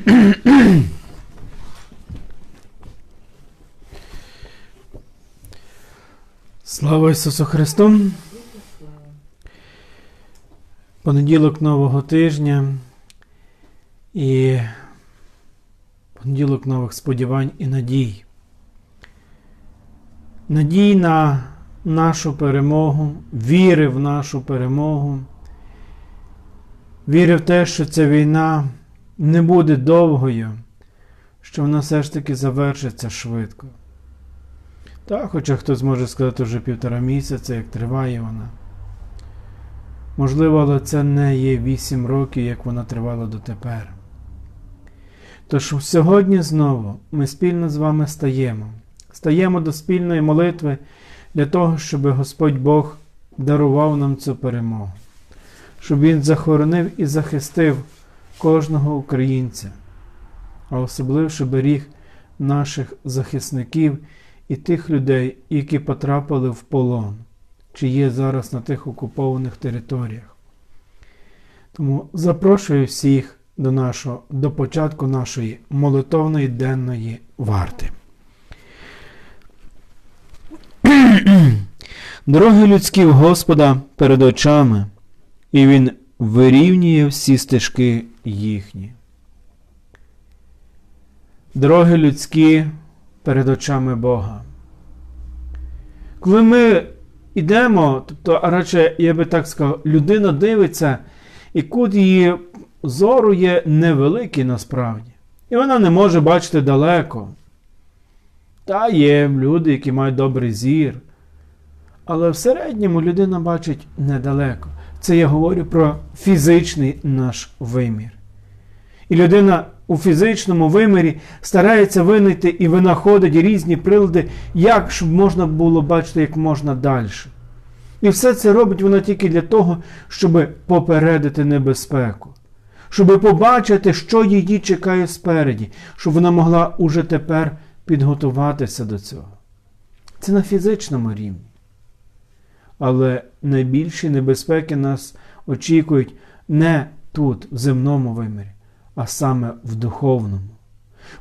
Слава Ісусу Христу! Понеділок нового тижня і понеділок нових сподівань і надій. Надій на нашу перемогу, віри в нашу перемогу, віри в те, що ця війна не буде довгою, що вона все ж таки завершиться швидко. Та, хоча хтось може сказати вже півтора місяця, як триває вона. Можливо, але це не є вісім років, як вона тривала дотепер. Тож сьогодні знову ми спільно з вами стаємо. Стаємо до спільної молитви для того, щоб Господь Бог дарував нам цю перемогу, щоб Він захоронив і захистив кожного українця, а особливо беріг наших захисників і тих людей, які потрапили в полон, чи є зараз на тих окупованих територіях. Тому запрошую всіх до, нашого, до початку нашої молитовної денної варти. Дороги людські в Господа перед очами, і Він вирівнює всі стежки їхні. Дороги людські перед очами Бога. Коли ми йдемо, тобто, а радше, я би так сказав, людина дивиться, і кут її зору є невеликий насправді. І вона не може бачити далеко. Та є люди, які мають добрий зір. Але в середньому людина бачить недалеко. Це я говорю про фізичний наш вимір. І людина у фізичному вимірі старається винайти і винаходить різні прилади, як щоб можна було бачити як можна далі. І все це робить вона тільки для того, щоб попередити небезпеку, щоб побачити, що її чекає спереді, щоб вона могла уже тепер підготуватися до цього. Це на фізичному рівні. Але найбільші небезпеки нас очікують не тут, в земному вимірі, а саме в духовному.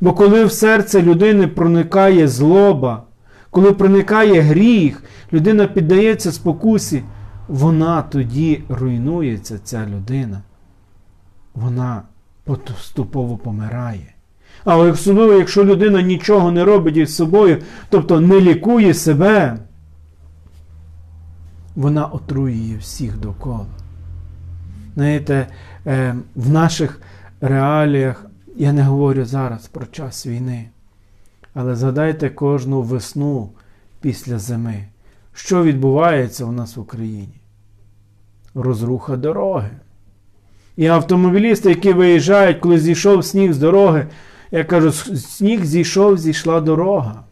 Бо коли в серце людини проникає злоба, коли проникає гріх, людина піддається спокусі, вона тоді руйнується, ця людина. Вона поступово помирає. А особливо, якщо людина нічого не робить із собою, тобто не лікує себе, вона отруює всіх довкола. Знаєте, в наших реаліях я не говорю зараз про час війни, але згадайте кожну весну після зими, що відбувається у нас в Україні? Розруха дороги. І автомобілісти, які виїжджають, коли зійшов сніг з дороги, я кажу, сніг зійшов, зійшла дорога.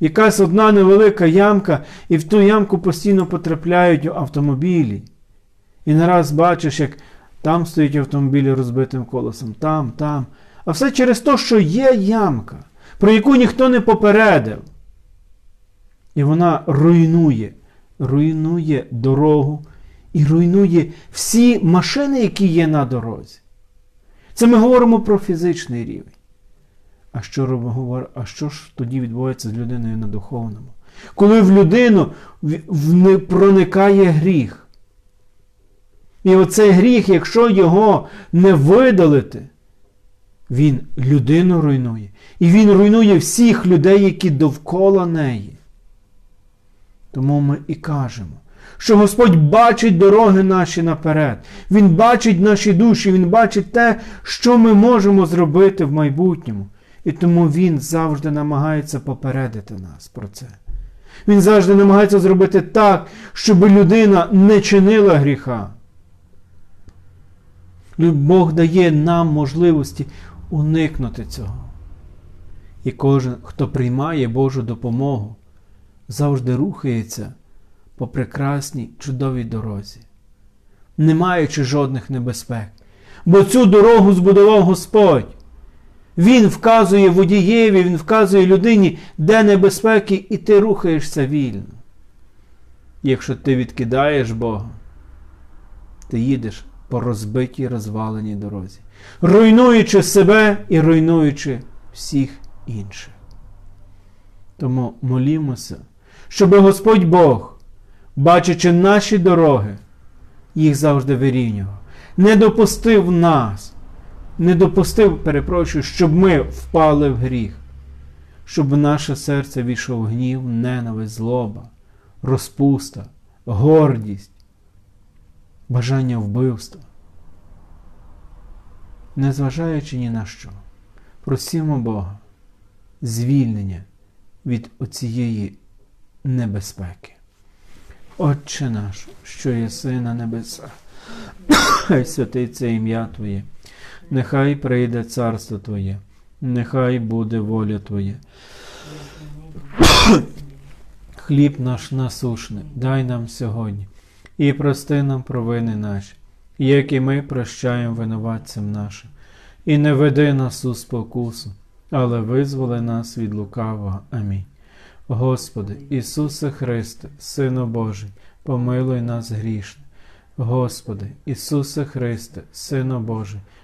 Якась одна невелика ямка, і в ту ямку постійно потрапляють автомобілі. І не раз бачиш, як там стоїть автомобілі розбитим колесом, там, там. А все через те, що є ямка, про яку ніхто не попередив. І вона руйнує, руйнує дорогу і руйнує всі машини, які є на дорозі. Це ми говоримо про фізичний рівень. А що робимо, а що ж тоді відбувається з людиною на духовному? Коли в людину проникає гріх. І оцей гріх, якщо його не видалити, він людину руйнує. І він руйнує всіх людей, які довкола неї. Тому ми і кажемо, що Господь бачить дороги наші наперед. Він бачить наші душі, Він бачить те, що ми можемо зробити в майбутньому. І тому Він завжди намагається попередити нас про це. Він завжди намагається зробити так, щоб людина не чинила гріха. Бог дає нам можливості уникнути цього. І кожен, хто приймає Божу допомогу, завжди рухається по прекрасній, чудовій дорозі, не маючи жодних небезпек. Бо цю дорогу збудував Господь. Він вказує водієві, він вказує людині, де небезпеки, і ти рухаєшся вільно. Якщо ти відкидаєш Бога, ти їдеш по розбитій розваленій дорозі, руйнуючи себе і руйнуючи всіх інших. Тому молімося, щоб Господь Бог, бачачи наші дороги, їх завжди вирівнював, не допустив нас, не допустив, перепрошую, щоб ми впали в гріх, щоб в наше серце війшов гнів, ненависть, злоба, розпуста, гордість, бажання вбивства. Незважаючи ні на що, просімо Бога звільнення від оцієї небезпеки. Отче наш, що єси на небесах, хай святиться ім'я Твоє, нехай прийде царство Твоє, нехай буде воля Твоя. Хліб наш насушний, дай нам сьогодні, і прости нам провини наші, як і ми прощаємо винуватцям нашим, і не веди нас у спокусу, але визволи нас від лукавого. Амінь. Господи, Ісусе Христе, Сину Божий, помилуй нас грішне. Господи, Ісусе Христе, Сину Божий,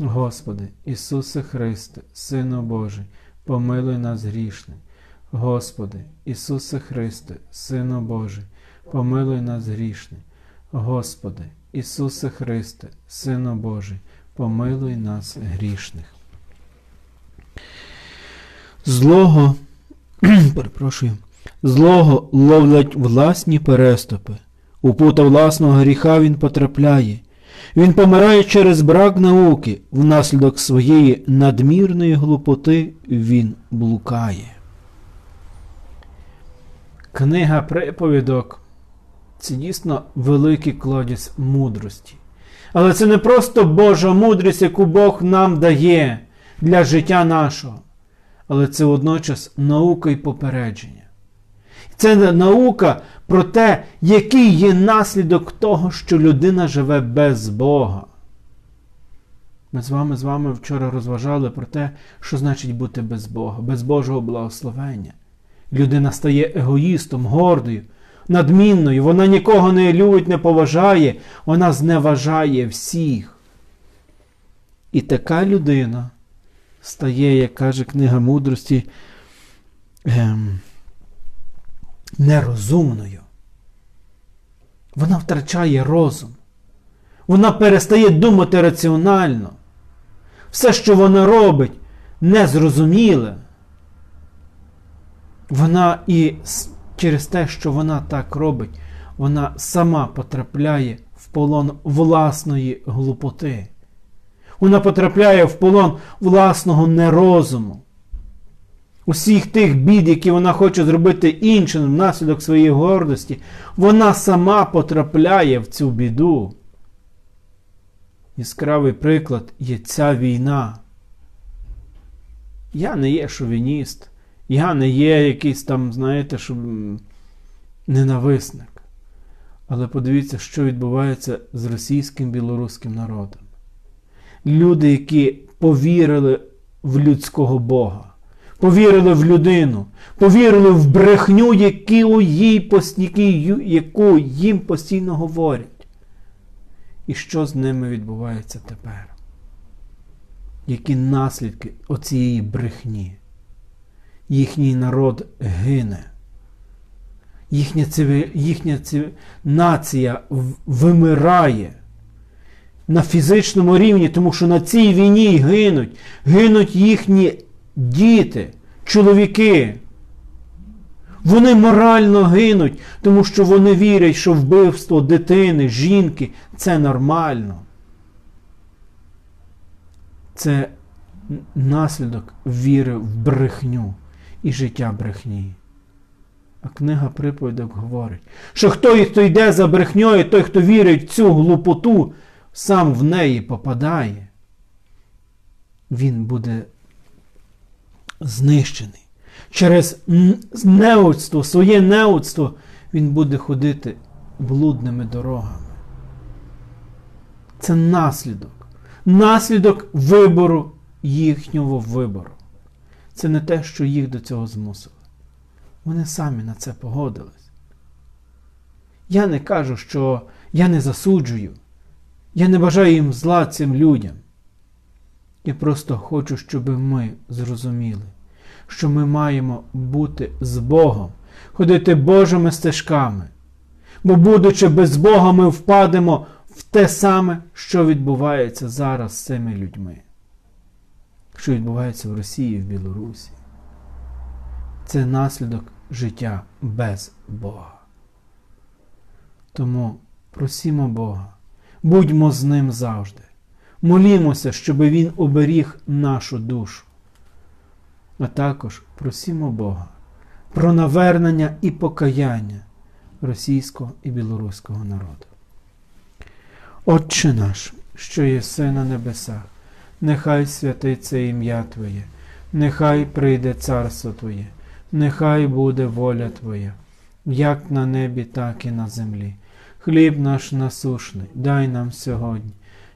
Господи, Ісусе Христе, Сину Божий, помилуй нас грішне. Господи, Ісусе Христе, Сину Божий, помилуй нас грішне. Господи, Ісусе Христе, Сину Божий, помилуй нас грішних. Злого, перепрошую, злого ловлять власні переступи. У пута власного гріха він потрапляє. Він помирає через брак науки, внаслідок своєї надмірної глупоти він блукає. Книга приповідок це дійсно великий кладіс мудрості. Але це не просто Божа мудрість, яку Бог нам дає для життя нашого, але це водночас наука і попередження. Це наука про те, який є наслідок того, що людина живе без Бога. Ми з вами з вами вчора розважали про те, що значить бути без Бога, без Божого благословення. Людина стає егоїстом, гордою, надмінною, вона нікого не любить, не поважає, вона зневажає всіх. І така людина стає, як каже книга мудрості, ем, нерозумною. Вона втрачає розум. Вона перестає думати раціонально. Все, що вона робить, незрозуміле. Вона і через те, що вона так робить, вона сама потрапляє в полон власної глупоти. Вона потрапляє в полон власного нерозуму. Усіх тих бід, які вона хоче зробити іншим внаслідок своєї гордості, вона сама потрапляє в цю біду. Яскравий приклад є ця війна. Я не є шовініст. Я не є якийсь там, знаєте, що ненависник. Але подивіться, що відбувається з російським білоруським народом. Люди, які повірили в людського Бога, повірили в людину, повірили в брехню, яку, їй, яку їм постійно говорять. І що з ними відбувається тепер? Які наслідки оцієї брехні? їхній народ гине. Їхня циві... їхня циві... нація вимирає на фізичному рівні, тому що на цій війні гинуть, гинуть їхні діти, чоловіки. Вони морально гинуть, тому що вони вірять, що вбивство дитини, жінки це нормально. Це наслідок віри в брехню і життя брехні. А книга приповідок говорить, що хто, хто йде за брехньою, той, хто вірить в цю глупоту, сам в неї попадає, він буде знищений. Через н- неудство, своє неудство він буде ходити блудними дорогами. Це наслідок. Наслідок вибору їхнього вибору. Це не те, що їх до цього змусило. Вони самі на це погодились. Я не кажу, що я не засуджую. Я не бажаю їм зла цим людям. Я просто хочу, щоб ми зрозуміли, що ми маємо бути з Богом, ходити Божими стежками. Бо, будучи без Бога, ми впадемо в те саме, що відбувається зараз з цими людьми, що відбувається в Росії і в Білорусі. Це наслідок життя без Бога. Тому просімо Бога, будьмо з Ним завжди. Молімося, щоб Він оберіг нашу душу. А також просімо Бога про навернення і покаяння російського і білоруського народу. Отче наш, що єси на небесах, нехай святиться ім'я Твоє, нехай прийде царство Твоє, нехай буде воля Твоя, як на небі, так і на землі. Хліб наш насушний, дай нам сьогодні,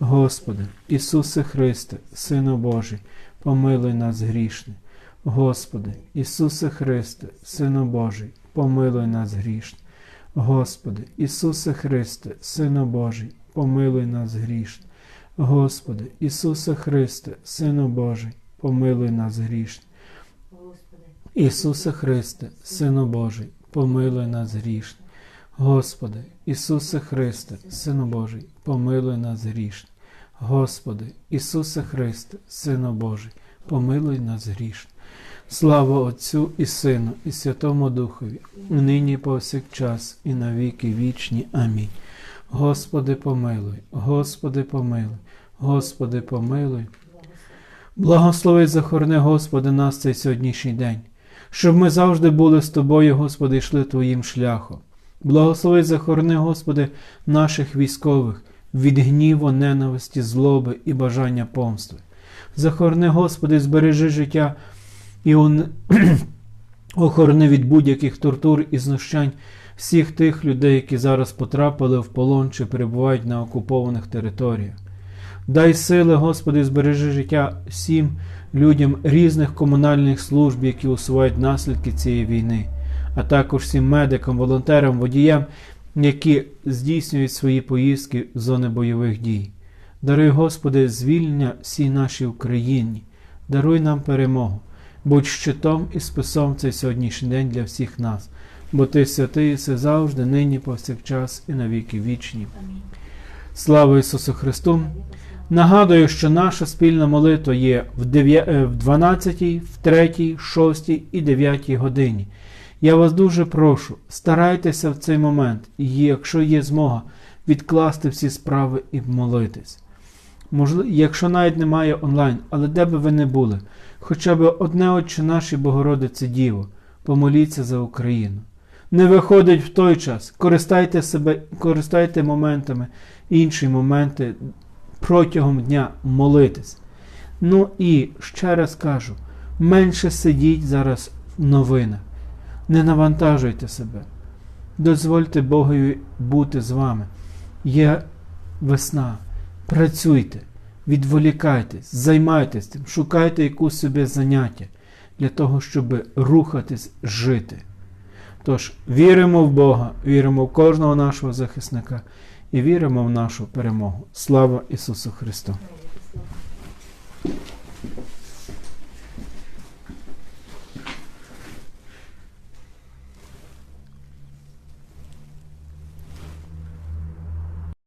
Господи, Ісусе Христе, Сину Божий, помилуй нас грішних. Господи, Ісусе Христе, Сину Божий, помилуй нас грішних. Господи, Ісусе Христе, Сину Божий, помилуй нас грішних. Господи, Ісусе Христе, Сину Божий, помилуй нас. Господи, Ісусе Христе, Сину Божий, помилуй нас грішних. Господи, Ісусе Христе, Сину Божий, помилуй нас грішних. Господи, Ісусе Христе, Сину Божий, помилуй нас грішних. Слава Отцю і Сину, і Святому Духові, нині повсякчас, і на віки вічні. Амінь. Господи, помилуй, Господи, помилуй, Господи, помилуй. Благослови захорни, Господи, нас цей сьогоднішній день, щоб ми завжди були з Тобою, Господи, йшли Твоїм шляхом. Благослови захорони, Господи, наших військових від гніву, ненависті, злоби і бажання помсти. Захорони, Господи, збережи життя і он... охорони від будь-яких тортур і знущань всіх тих людей, які зараз потрапили в полон чи перебувають на окупованих територіях. Дай сили, Господи, збережи життя всім людям різних комунальних служб, які усувають наслідки цієї війни, а також всім медикам, волонтерам, водіям, які здійснюють свої поїздки в зони бойових дій. Даруй, Господи, звільнення всій нашій Україні, даруй нам перемогу, будь щитом і списом цей сьогоднішній день для всіх нас, бо Ти святий, все завжди, нині, повсякчас і на віки вічні. амінь. Слава Ісусу Христу! Нагадую, що наша спільна молитва є в дев'я- е, в 12, в 3, 6 і 9 годині. Я вас дуже прошу, старайтеся в цей момент, і якщо є змога, відкласти всі справи і молитись. Можливо, якщо навіть немає онлайн, але де би ви не були, хоча б одне Отче наші Богородице Діво, помоліться за Україну. Не виходить в той час, користайте себе, користайте моментами, інші моменти протягом дня молитись. Ну і ще раз кажу: менше сидіть зараз в новинах, не навантажуйте себе. Дозвольте Богові бути з вами. Є весна. Працюйте, відволікайтесь, займайтесь тим, шукайте якусь собі заняття для того, щоб рухатись, жити. Тож віримо в Бога, віримо в кожного нашого захисника і віримо в нашу перемогу. Слава Ісусу Христу!